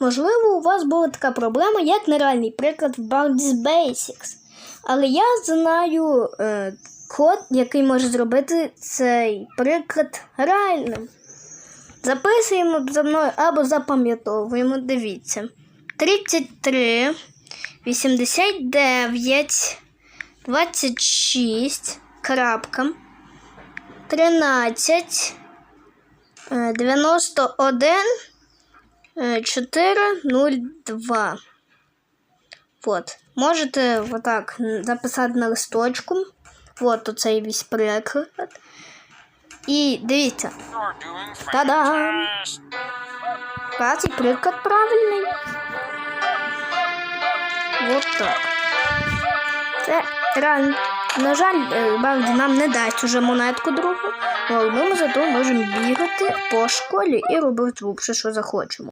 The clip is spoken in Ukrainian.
можливо, у вас була така проблема, як нереальний приклад в Baldi's Basics. Але я знаю е, код, який може зробити цей приклад реальним. Записуємо за мною або запам'ятовуємо. Дивіться. 33, 89, 26, крапка, 13, е, 91, е, 402. Вот. Можете отак записати на листочку. Вот оцей весь приклад. І дивіться. Та-дам! П'ятий приклад правильний. Вот так. Це реально. На жаль, е, нам не дасть уже монетку другу, але ми зато можемо бігати по школі і робити взагалі, що захочемо.